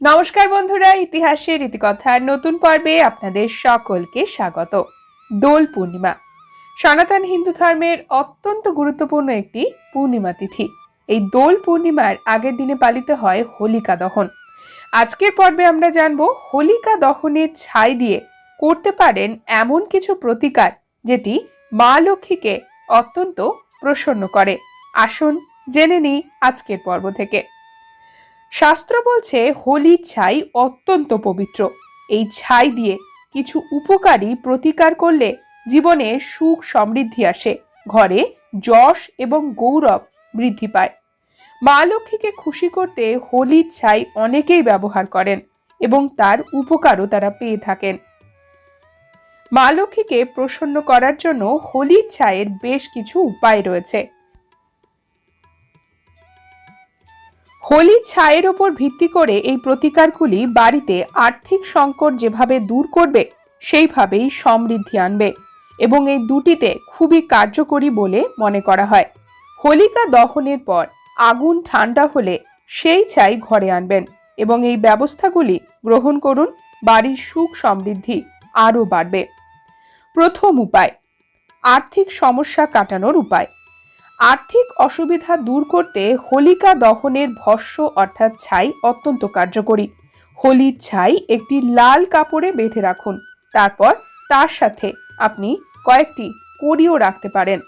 নমস্কার বন্ধুরা, ইতিহাসের ইতিকথার নতুন পর্বে আপনাদের সকলকে স্বাগত। দোল পূর্ণিমা। সনাতন হিন্দু ধর্মের অত্যন্ত গুরুত্বপূর্ণ একটি পূর্ণিমা তিথি। এই দোল পূর্ণিমার আগের দিনে পালিত হয় হোলিকা দহন। আজকের পর্বে আমরা জানব হোলিকা দহনের ছাই দিয়ে করতে পারেন এমন কিছু প্রতিকার যেটি মা লক্ষ্মীকে অত্যন্ত প্রসন্ন করে। আসুন জেনে নিই আজকের পর্ব থেকে। শাস্ত্র বলছে, হোলির ছাই অত্যন্ত পবিত্র। এই ছাই দিয়ে কিছু উপকারী প্রতিকার করলে জীবনে সুখ সমৃদ্ধি আসে। ঘরে যশ এবং গৌরব বৃদ্ধি পায়। মা লক্ষ্মীকে খুশি করতে হোলির ছাই অনেকেই ব্যবহার করেন এবং তার উপকারও তারা পেয়ে থাকেন। মা লক্ষ্মীকে প্রসন্ন করার জন্য হোলির ছায়ের বেশ কিছু উপায় রয়েছে। হোলি ছায়ের ওপর ভিত্তি করে এই প্রতিকারগুলি বাড়িতে আর্থিক সংকট যেভাবে দূর করবে, সেইভাবেই সমৃদ্ধি আনবে এবং এই দুটিতে খুবই কার্যকরী বলে মনে করা হয়। হোলিকা দহনের পর আগুন ঠান্ডা হলে সেই ছাই ঘরে আনবেন এবং এই ব্যবস্থাগুলি গ্রহণ করুন, বাড়ির সুখ সমৃদ্ধি আরও বাড়বে। প্রথম উপায়, আর্থিক সমস্যা কাটানোর উপায়। আর্থিক অসুবিধা দূর করতে হোলিকা দহনের ভস্য অর্থাৎ ছাই অত্যন্ত কার্যকরী। হোলির ছাই একটি লাল কাপড়ে বেঁধে রাখুন। তারপর তার সাথে আপনি কয়েকটি কড়িও রাখতে পারেন।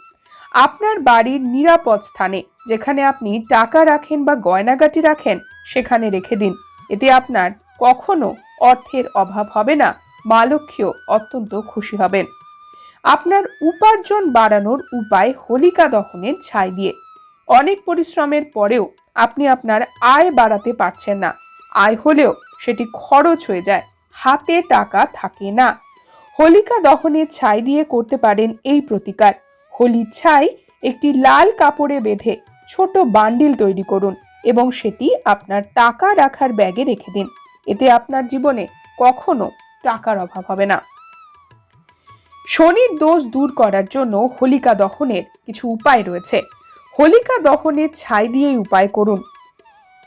আপনার বাড়ির নিরাপদ স্থানে যেখানে আপনি টাকা রাখেন বা গয়নাগাটি রাখেন, সেখানে রেখে দিন। এতে আপনার কখনো অর্থের অভাব হবে না। মা লক্ষ্মীও অত্যন্ত খুশি হবেন। আপনার উপার্জন বাড়ানোর উপায় হোলিকা দহনের ছাই দিয়ে। অনেক পরিশ্রমের পরেও আপনি আপনার আয় বাড়াতে পারছেন না। আয় হলেও সেটি খরচ হয়ে যায়। হাতে টাকা থাকে না। হোলিকা দহনের ছাই দিয়ে করতে পারেন এই প্রতিকার। হোলির ছাই একটি লাল কাপড়ে বেঁধে ছোট বান্ডিল তৈরি করুন এবং সেটি আপনার টাকা রাখার ব্যাগে রেখে দিন। এতে আপনার জীবনে কখনো টাকার অভাব হবে না। শনির দোষ দূর করার জন্য হোলিকা দহনের কিছু উপায় রয়েছে। হোলিকা দহনের ছাই দিয়েই উপায় করুন।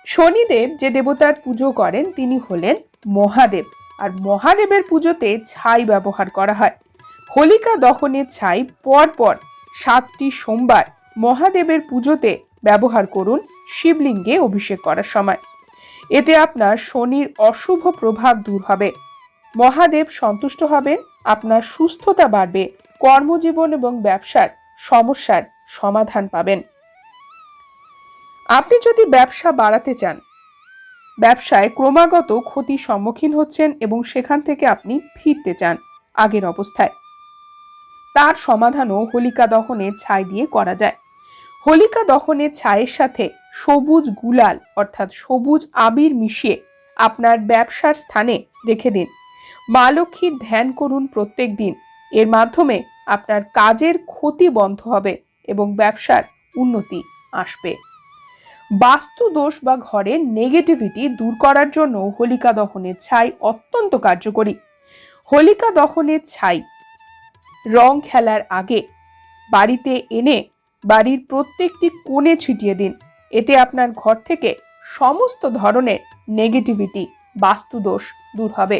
শনিদেব যে দেবতার পুজো করেন, তিনি হলেন মহাদেব। আর মহাদেবের পুজোতে ছাই ব্যবহার করা হয়। হোলিকা দহনের ছাই পরপর সাতটি সোমবার মহাদেবের পুজোতে ব্যবহার করুন শিবলিঙ্গে অভিষেক করার সময়। এতে আপনার শনির অশুভ প্রভাব দূর হবে। মহাদেব সন্তুষ্ট হবেন, আপনার সুস্থতা বাড়বে, কর্মজীবন এবং ব্যবসার সমস্যার সমাধান পাবেন। আপনি যদি ব্যবসা বাড়াতে চান, ব্যবসায় ক্রমাগত ক্ষতির সম্মুখীন হচ্ছেন এবং সেখান থেকে আপনি ফিরতে চান আগের অবস্থায়। তার সমাধানও হোলিকা দহনের ছাই দিয়ে করা যায়। হোলিকা দহনের ছায়ের সাথে সবুজ গুলাল অর্থাৎ সবুজ আবির মিশিয়ে আপনার ব্যবসার স্থানে রেখে দিন। মা লক্ষ্মীর ধ্যান করুন প্রত্যেক দিন। এর মাধ্যমে আপনার কাজের ক্ষতি বন্ধ হবে এবং ব্যবসার উন্নতি আসবে। বাস্তু দোষ বা ঘরের নেগেটিভিটি দূর করার জন্য হোলিকা দহনের ছাই অত্যন্ত কার্যকরী। হোলিকা দহনের ছাই রং খেলার আগে বাড়িতে এনে বাড়ির প্রত্যেকটি কোণে ছিটিয়ে দিন। এতে আপনার ঘর থেকে সমস্ত ধরনের নেগেটিভিটি বাস্তুদোষ দূর হবে।